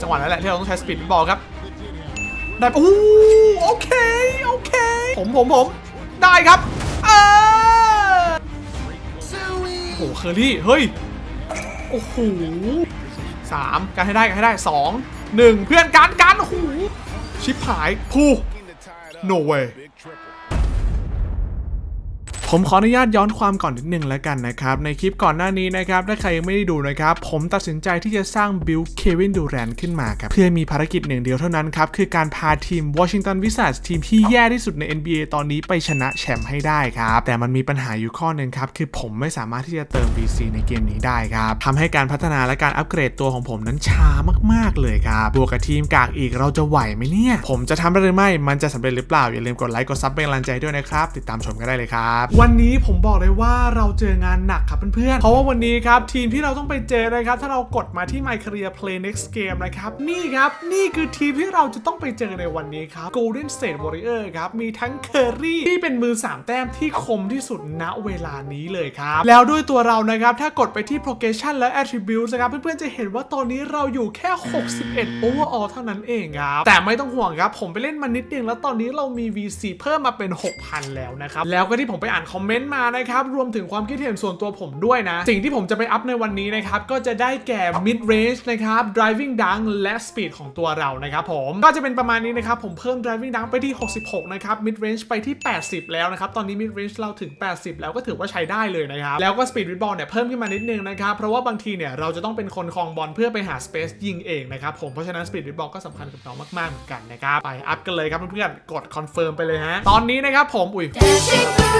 จังหวะนั้นแหละที่เราต้องใช้สปีดบอลครับ ได้ปะอู้โอเคโอเค ผมผมผมได้ครับเออโอ้โหเคอรี่เฮ้ยโอ้โหสามการให้ได้การให้ได้สองหนึ่งเพื่อนการการโอ้โหชิปหายพู no way ผมขออนุญาตย้อนความก่อนนิดนึงแล้วกันนะครับ ในคลิปก่อนหน้านี้นะครับ ถ้าใครยังไม่ได้ดูนะครับ ผมตัดสินใจที่จะสร้างบิลเควินดูแรนขึ้นมาครับ เพื่อมีภารกิจหนึ่งเดียวเท่านั้นครับ คือการพาทีมวอชิงตันวิส z ทีมที่แย่ที่สุดใน NBA ตอนนี้ไปชนะแชมป์ให้ได้ครับ แต่มันมีปัญหาอยู่ข้อหนึ่งครับ คือผมไม่สามารถที่จะเติม VC ในเกมนี้ได้ครับทำให้การพัฒนาและการอัปเกรดตัวของผมนั้นช้ามากๆเลยครับบวกกับทีมกากอีกเราจะไหวไหมเนี่ยผมจะทำได้หรือไม่มันจะสำเร็จหรือเปล่าอย่าลืมกดไลค์กดซับเป็นกำลังใจด้วยนะครับติดตามชมกันได้เลยครับวันนี้ผมบอกเลยว่าเราเจองานหนักครับเพื่อนๆ เพราะว่าวันนี้ครับ ทีมที่เราต้องไปเจอนะครับ ถ้าเรากดมาที่ My Career Play Next Game นะครับ นี่ครับ นี่คือทีมที่เราจะต้องไปเจอในวันนี้ครับ Golden State Warrior ครับ มีทั้งเคอรี่ที่เป็นมือ 3 แต้มที่คมที่สุดณเวลานี้เลยครับ แล้วด้วยตัวเรานะครับ ถ้ากดไปที่ Progression และ Attributes นะครับ เพื่อนๆ จะเห็นว่าตอนนี้เราอยู่แค่ 61 overall เท่านั้นเองครับ แต่ไม่ต้องห่วงครับ ผมไปเล่นมานิดนึงแล้วตอนนี้เรามี VC เพิ่มมาเป็น 6,000 แล้วนะครับ แล้วก็ที่ผมไปอ่านคอมเมนต์มานะครับ รวมถึงความคิดเห็นส่วนตัวผมด้วยนะ สิ่งที่ผมจะไปอัพในวันนี้นะครับ ก็จะได้แก่ mid range นะครับ driving dunk และ speed ของตัวเรานะครับผมก็จะเป็นประมาณนี้นะครับ ผมเพิ่ม driving dunk ไปที่ 66 นะครับ mid range ไปที่ 80 แล้วนะครับ ตอนนี้ mid range เราถึง 80 แล้วก็ถือว่าใช้ได้เลยนะครับ แล้วก็ speed with ball เนี่ยเพิ่มขึ้นมานิดนึงนะครับ เพราะว่าบางทีเนี่ยเราจะต้องเป็นคนครองบอลเพื่อไปหา space ยิงเองนะครับผมเพราะฉะนั้น speed with ball ก็สำคัญกับน้องมากๆเหมือนกันนะครับไปอัพกันเลยครับเพื่อนๆกด confirm ไปเลยฮะตอนนี้นะครับผมอุ้ย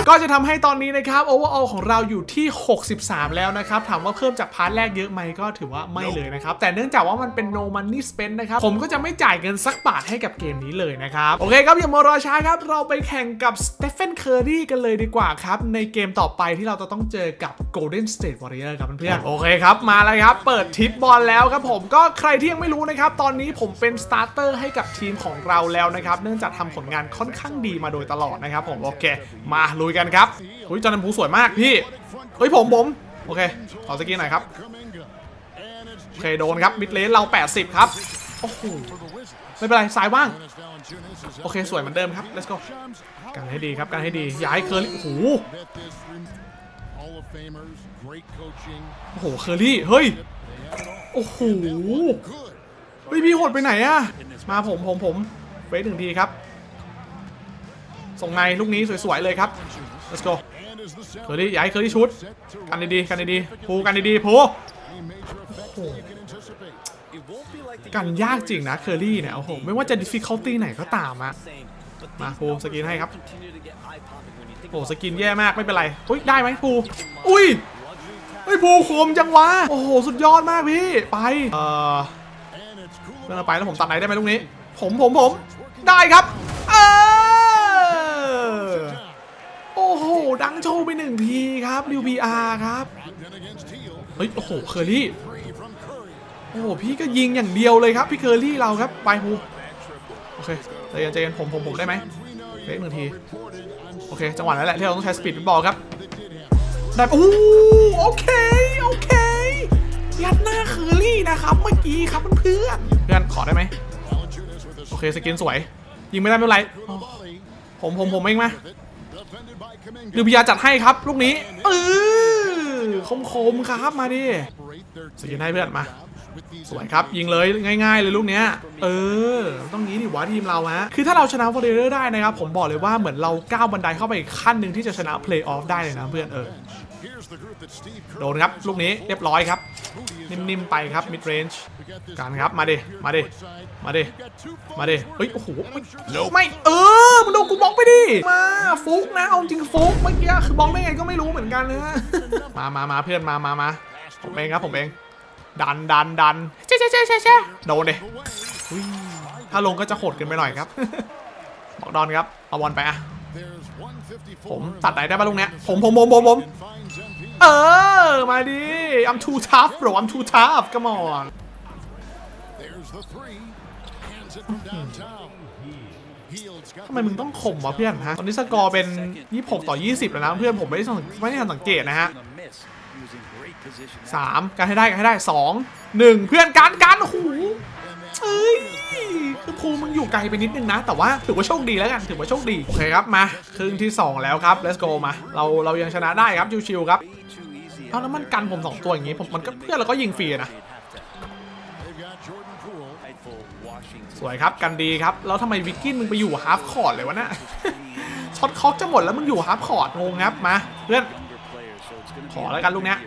ก็จะทำให้ตอนนี้นะครับ overall ของเราอยู่ที่ 63 แล้วนะครับถามว่าเพิ่มจากพาร์ทแรกเยอะไหมก็ถือว่าไม่เลยนะครับ แต่เนื่องจากว่ามันเป็น no money spend นะครับผมก็จะไม่จ่ายเงินสักบาทให้กับเกมนี้เลยนะครับ โอเคครับ อย่ามารอช้าครับ เราไปแข่งกับ Stephen Curry กันเลยดีกว่าครับ ในเกมต่อไปที่เราจะต้องเจอกับ Golden State Warrior ครับเพื่อนๆโอเคครับ มาแล้วครับ เปิดทิปบอลแล้วครับผมก็ใครที่ยังไม่รู้นะครับ ตอนนี้ผมเป็นสตาร์เตอร์ให้กับทีมของเราแล้วนะครับเนื่องจากทำผลงานค่อนข้างดีมาโดยตลอดนะครับผมโอเค มาลุยกันครับอุ้ยจอห์นพูสวยมากพี่เฮ้ยผมผมโอเค ขอสกิลหน่อยครับโอเคโดนครับมิดเลนเรา 80 ครับ โอ้โห ไม่เป็นไรสายว่าง โอเค สวยเหมือนเดิมครับ let's go กันให้ดีครับกันให้ดี อย่าให้เคอรี่ โอ้โหโอ้โหเคอรี่ เฮ้ย โอ้โหเฮ้ยพี่โหดไปไหนอะมาผมผมผมเวทหนึ่งทีครับ ส่งในลูกนี้สวยๆเลยครับ let's go เคอรี่อย่าให้เคอรี่ชุด กันดีๆกันดีๆพูกันดีๆพูโอ้โหกันยากจริงนะเคอรี่เนี่ยโอ้โหไม่ว่าจะ difficulty ไหนก็ตามอะมาพูสกินให้ครับโอ้สกินแย่มากไม่เป็นไรอุ้ยได้ไหมพูอุ้ยเฮ้ยพูคมจังวะ โอ้โห สุดยอดมากพี่ ไป เอ่อเรื่องไปแล้วผมตัดไหนได้ไหมลูกนี้ ผมผมผม ได้ครับ เออ โอ้โห ดั งโชว์ไปหนึ่งทีครับริวบีอาร์ครับ เฮ้ย โอ้โห เคอรี่ โอ้โห พี่ก็ยิงอย่างเดียวเลยครับ พี่เคอรี่เราครับ ไปฮูโอเคใจเย็นใจเย็นผมผมผมได้ไหมเล็กหนึ่งที โอเค จังหวะนั้นแหละที่เราต้องใช้สปีดบอลครับ ได้ปะอู้โอเค โอเค ยัดหน้าเคอรี่นะครับ เมื่อกี้ครับเพื่อนเพื่อนขอได้ไหมโอเค สกินสวย ยิงไม่ได้ไม่เป็นไร ผมผมผมเองมา ดูพิยาจัดให้ครับ ลูกนี้เออคมคมครับมาดิสกินให้เพื่อนมา สวยครับ ยิงเลยง่าย ๆ เลยลูกเนี้ย เออ ต้องงี้ดิวะทีมเราฮะคือถ้าเราชนะวอลเลย์ได้นะครับ ผมบอกเลยว่าเหมือนเราก้าวบันไดเข้าไปอีกขั้นหนึ่งที่จะชนะเพลย์ออฟได้เลยนะเพื่อนเออ โดนครับ ลูกนี้เรียบร้อยครับ นิ่มๆไปครับมิดเรนจ์การครับ มาดิ มาดิ มาดิ มาดิ เฮ้ย โอ้โหไม่ไม่ เออ มันโดนกูบล็อกไปดิ มาฟุกนะ เอาจริงฟุกเมื่อกี้คือบล็อกได้ไงก็ไม่รู้เหมือนกันนะมามามาเพื่อนมามามาผมเองครับผมเอง ดันดันดันเช่เช่เช่เช่เช่โดนดิอุ๊ยถ้าลงก็จะโหดเกินไปหน่อยครับบอกดอนครับ เอาบอลไปอะผมตัดไหนได้บ้างลูกเนี้ยผมผมผมผมผม เออ มาดิ I'm too tough bro I'm too tough come on ทำไมมึงต้องข่มวะเพื่อนฮะ ตอนนี้สกอร์เป็น 26 ต่อ 20 แล้วนะเพื่อนผมไม่ได้สังไม่ได้ทันสังเกตนะฮะ3การให้ได้การให้ได้2 1เพื่อนการการโอ้ โหภูมึงอยู่ไกลไปนิดนึงนะ แต่ว่าถือว่าโชคดีแล้วกันถือว่าโชคดีโอเคครับมาครึ่งที่สองแล้วครับ let's go มาเราเรายังชนะได้ครับชิวๆครับเอาแล้วมันกันผมสองตัวอย่างงี้ผมมันก็เพื่อนเราก็ยิงฟรีนะสวยครับกันดีครับแล้วทำไมวิกกินมึงไปอยู่ฮาร์ฟคอร์ดเลยวะเนะช็อตคอกจะหมดแล้วมึงอยู่ฮาร์ฟคอร์ดงงครับมาเพื่อนขอแล้วกันลูกเนี้ย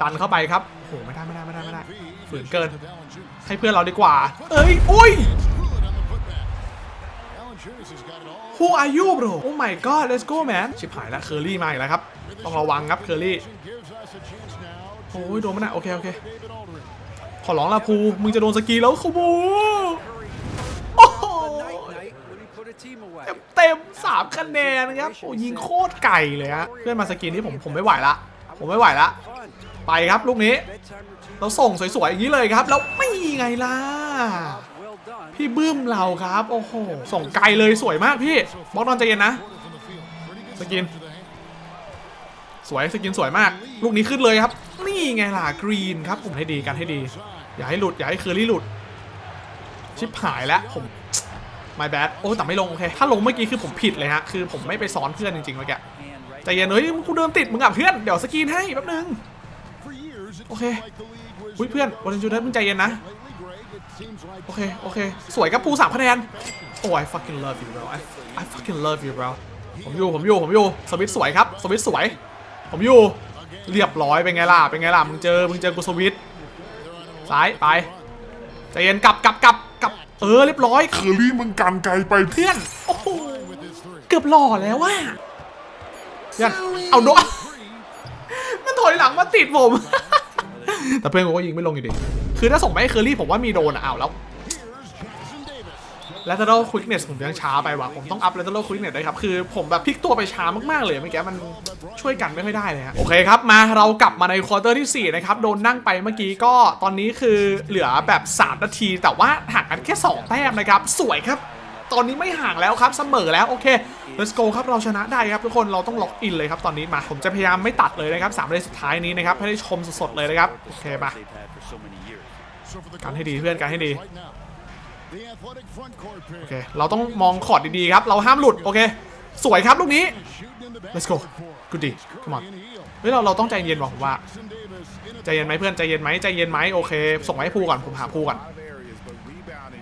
ดันเข้าไปครับโอ้โหไม่ได้ไม่ได้ไม่ได้ไม่ได้ฝืนเกิน To Valanciunas. ให้เพื่อนเราดีกว่า เอ้ยอุ้ย Good on the putback. Valanciunas has got it all. Who are you bro Oh my god let's go man ชิบหายแล้วเคอรี่มาอีกแล้วครับ ต้องระวังครับเคอรี่ Gives us a chance now โอ้ยโดนมันอะโอเคโอเค David Aldridge. ขอร้องละภูมึงจะโดนสกรีแล้วขโมยโอ้โหเต็มเต็มสามคะแนนครับโอ้ยิงโคตรไก่เลยฮะเพื่อนมาสกินนี่ผมผมไม่ไหวละ ผมไม่ไหวละ ไปครับลูกนี้เราส่งสวยๆอย่างนี้เลยครับ แล้วไม่ไงล่ะ พี่บึ้มเราครับ โอ้โห ส่งไกลเลยสวยมากพี่บอสนอนใจเย็นนะ From the field. Pretty good Skin. to the hand. สวยสกินสวยมาก ลูกนี้ขึ้นเลยครับ นี่ไงล่ะกรีนครับผมให้ดีกันให้ดี อย่าให้หลุดอย่าให้เคอรี่หลุด ชิบหายแล้วผม my bad โอ้แต่ไม่ลงโอเค ถ้าลงเมื่อกี้คือผมผิดเลยฮะ คือผมไม่ไปซ้อนเพื่อนจริงๆเมื่อกี้ใจเย็นเฮ้ยกูเดินติดมึงกับเพื่อน เดี๋ยวสกรีนให้แป๊บนึง years, it Okay. seemed like the league was อุ้ยเพื่อนวันจูเดมึงใจเย็นนะ lately, Greg. It seems like โอเค โอเค สวยครับภูสามคะแนน โอ้ I fucking love you bro I I fucking love you bro ผมอยู่ ผมอยู่ ผมอยู่ สวิตช์สวยครับ สวิตช์สวย ผมอยู่ เรียบร้อย เป็นไงล่ะ เป็นไงล่ะ มึงเจอ มึงเจอกูสวิตช์ซ้าย ไป ใจเย็น กลับกลับกลับกลับ เออ เรียบร้อยเคอรี่มึงกันไกลไปเพื่อน โอ้โห with his three. เกือบหล่อแล้วว่ะยันเอาโดนมันถอยหลังมาติดผม แต่เพื่อนกูก็ยิงไม่ลงอยู่ดี คือถ้าส่งไปให้เคอรี่ผมว่ามีโดนอะเอาแล้ว Here's Jackson Davis. lateral quickness ผมยังช้าไปว่ะ ผมต้องอัพ lateral quickness ด้วยครับ คือผมแบบพลิกตัวไปช้ามาก ๆ เลยเมื่อกี้มันช่วยกันไม่ค่อยได้เลยฮะ โอเคครับ มาเรากลับมาในควอเตอร์ที่ 4 นะครับ โดนนั่งไปเมื่อกี้ก็ตอนนี้คือเหลือแบบ 3 นาที แต่ว่าห่างกันแค่ 2 แต้มนะครับ สวยครับ ตอนนี้ไม่ห่างแล้วครับเสมอแล้วโอเค let's go ครับเราชนะได้ครับทุกคนเราต้องล็อกอินเลยครับตอนนี้มาผมจะพยายามไม่ตัดเลยนะครับสามนาทีสุดท้ายนี้นะครับให้ได้ชมสดๆเลยนะครับโอเคมาการให้ดีเพื่อนการให้ดีโอเคเราต้องมองคอดดีๆครับเราห้ามหลุดโอเคสวยครับลูกนี้ let's go good day come on เฮ้ยเราเราต้องใจเย็นว่ะผมว่า ใจเย็นไหมเพื่อนใจเย็นไหมใจเย็นไหมโอเค ส่งมาให้ภูก่อนผมหาภูก่อน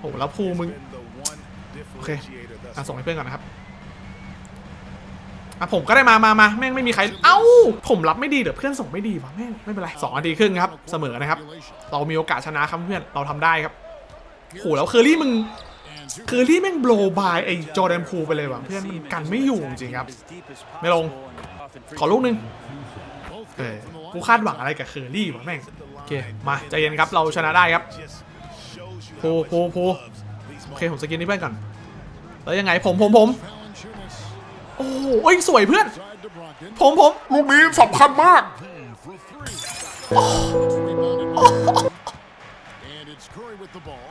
โอ้โหแล้วภูมึง อเคอะส่งให้เพื่อนก่อนนะครับอะผมก็ได้มามามาแม่งไม่มีใคร เอ้า ผมรับไม่ดีเดี๋ยวเพื่อนส่งไม่ดีว่ะแม่งไม่เป็นไรสองนาทีครึ่งครับ เสมอนะครับ เรามีโอกาสชนะครับเพื่อนเราทำได้ครับโหแล้วเคอรี่มึงเคอรี่แม่งโบลบายไอ้จอร์แดนพูไปเลยว่ะเพื่อนมันกันไม่อยู่จริงครับ ไม่ลง ขอลูกนึงเออกูคาดหวังอะไรกับเคอรี่วะแม่งโอเคมาใจเย็นครับเราชนะได้ครับภูภูภูโอเคผมสกินนี่เพื่อนก่อน แล้วยังไงผมผมผม Valanciunas โอ้โหเอ้ยสวยเพื่อน side to Brogdon. ผมผมลูกนี้สำคัญมาก For three. Rebounded by- And it's Curry with the ball.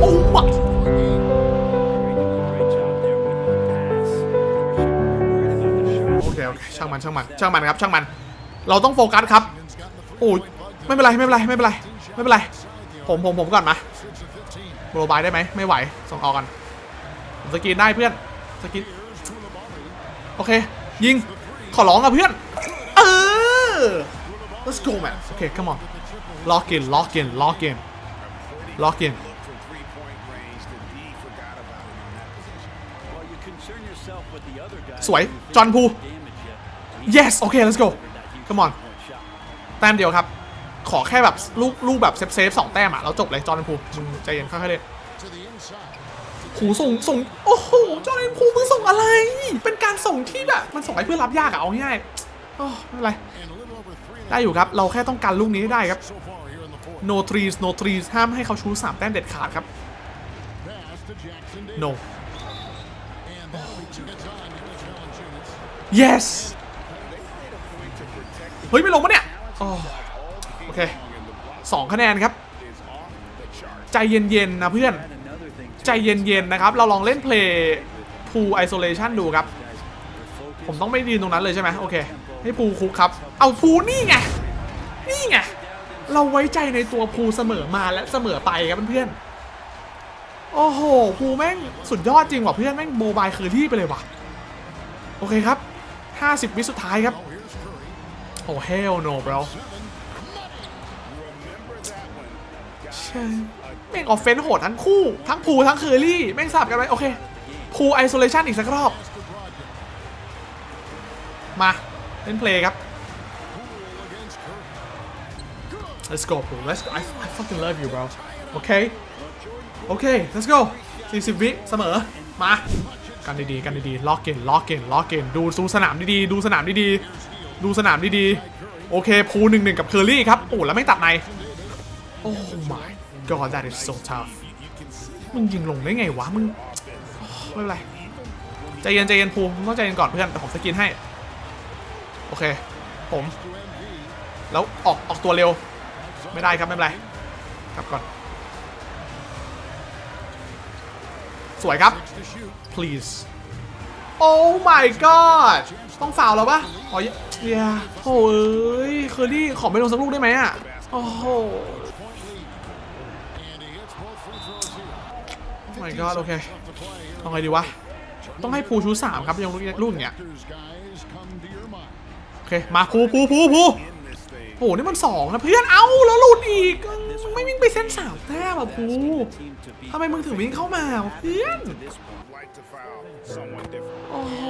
โอ้มาโอเคโอเคช่างมันช่างมันช่างมันครับช่างมัน เราต้องโฟกัสครับโอ้ยไม่เป็นไรไม่เป็นไรไม่เป็นไรไม่เป็นไร ผมผมผมก่อนมาโมบายได้ไหมไม่ไหว ส่งออกกันผมสกรีนได้เพื่อนสกรีนโอเค ยิง ขอร้องอะเพื่อน เออ let's go man โอเค come on lock in lock in lock in lock in สวย จอห์นพู yes โอเค let's go come on แต้มเดียวครับ ขอแค่แบบลูกลูกแบบเซฟเซฟสองแต้มอะแล้วจบเลยจอห์แดนพูมึงใจเย็นค่อยๆเล่นหูส่งส่งโอ้โหจอห์แดนพูมึงส่งอะไร เป็นการส่งที่แบบมันส่งให้เพื่อนรับยากอะเอาง่ายๆโอ้ไม่เป็นไรได้อยู่ครับเราแค่ต้องการลูกนี้ให้ได้ครับ no trees no trees ห้ามให้เขาชูสามแต้มเด็ดขาดครับ no yes เฮ้ย ไม่ลงปะเนี่ย โอเคสองคะแนนครับ ใจเย็นๆนะเพื่อน ใจเย็นๆนะครับ เราลองเล่นเพลย์พูไอโซเลชันดูครับ ผมต้องไม่ยืนตรงนั้นเลยใช่ไหมโอเค ให้พูคุกครับ เอาพูนี่ไง นี่ไง เราไว้ใจในตัวภูเสมอมาและเสมอไปครับเพื่อนๆโอ้โหภูแม่งสุดยอดจริงว่ะเพื่อนแม่งโมบายเคอร์รี่ไปเลยว่ะ โอเคครับ 50 วิสุดท้ายครับ โอ้ hell no bro เช่ย แม่งออฟเฟนโหดทั้งคู่ ทั้งภูทั้งเคอร์รี่ แม่งสับกันไปโอเคภูไอโซเลชันอีกสักรอบ มา เล่นเพลย์ครับ Let's go bro Let's go I, I fucking love you bro โอเคโอเค let's go 40 วิเสมอ มา กันดีๆ กันดีๆ ล็อกเกนล็อกเกนล็อกเกนดูดูสนามดีๆ ดูสนามดีๆ ดูสนามดีๆ โอเค พูหนึ่งหนึ่งกับเคอร์รี่ครับ โอ้แล้วไม่งตัดใน โอ้ my god that is so tough มึงยิงลงได้ไงวะ มึง ไม่เป็นไร ใจเย็นใจเย็นภูมิมึงต้องใจเย็นก่อนเพื่อนแต่ผมสกินให้ โอเค ผม แล้วออกออกตัวเร็ว ไม่ได้ครับ ไม่เป็นไร กลับก่อน สวยครับ please oh my god ต้องฟาวแล้วปะอ๋อเยโอ้ยเคอรี่ขอไม่ลงสักลูกได้ไหมอะ โอ้โห oh my god โอเคต้องไงดีวะ ต้องให้ภูชูสามครับยังลูกลูกอย่างเงี้ยโอเค มาภูภูภูภูโอ้โหนี่มันสองนะเพื่อน เอ้า แล้วหลุดอีกมึงไม่วิ่งไปเส้นสามแต้มอะภูทำไมมึงถึงวิ่งเข้ามาวะเพื่อน Like to foul someone different. โอ้โห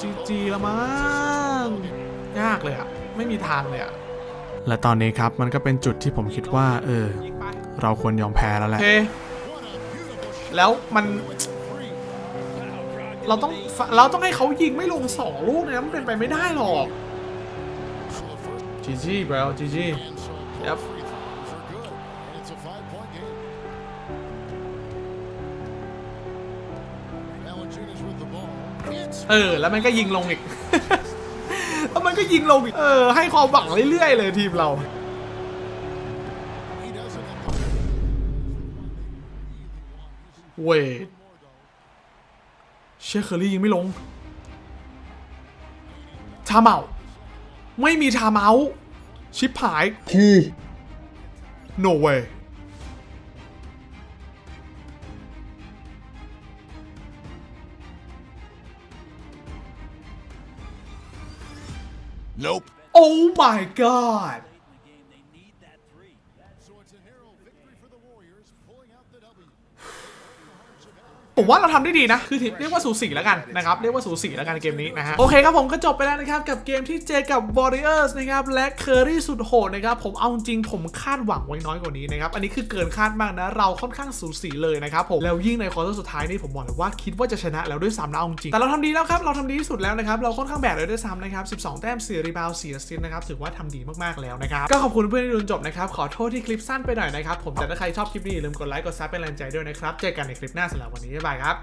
จีจีละมั้งยากเลยอะไม่มีทางเลยอะและตอนนี้ครับมันก็เป็นจุดที่ผมคิดว่า เออ เราควรยอมแพ้แล้วแหละ แล้วมัน เราต้องเราต้องให้เขายิงไม่ลงสองลูกนะมันเป็นไปไม่ได้หรอกจีจี bro จีจี Yep. It's a five-point game. Valanciunas with the ball. It's เออ แล้วมันก็ยิงลงอีก แล้วมันก็ยิงลงอีก เออ ให้ความหวังเรื่อยๆเลยทีมเรา เวทเชคเคอรี่ยังไม่ลงชาเมาไม่มีชาเมาส์ชิปหาย no way Nope. oh my god ผมว่าเราทำได้ดีนะ คือเรียกว่าสูสีแล้วกันนะครับ เรียกว่าสูสีแล้วกันเกมนี้นะฮะ โอเคครับผมก็จบไปแล้วนะครับ กับเกมที่เจกับ Warriors นะครับ และเคอรี่สุดโหดนะครับ ผมเอาจริงผมคาดหวังไว้น้อยกว่านี้นะครับ อันนี้คือเกินคาดมากนะ เราค่อนข้างสูสีเลยนะครับผม แล้วยิ่งในคอเตอร์สุดท้ายนี่ผมบอกเลยว่าคิดว่าจะชนะแล้วด้วยซ้ำนะเอาจริง แต่เราทำดีแล้วครับ เราทำดีที่สุดแล้วนะครับ เราค่อนข้างแบกเลยด้วยซ้ำนะครับ 12 แต้ม4รีบาว4แอสซิสต์นะครับ ถือว่าทำดีมากๆแล้วนะครับ ก็ขอบคุณเพื่อนที่ดูจบนะครับขอโทษที่คลิปสั้นไปหน่อยนะครับผมแต่ถ้าใครชอบคลิปนี้อย่าลืมกดไลค์กดซับเป็นแรงใจด้วยนะครับเจอกันในคลิปหน้าสำหรับวันนี้ไปครับ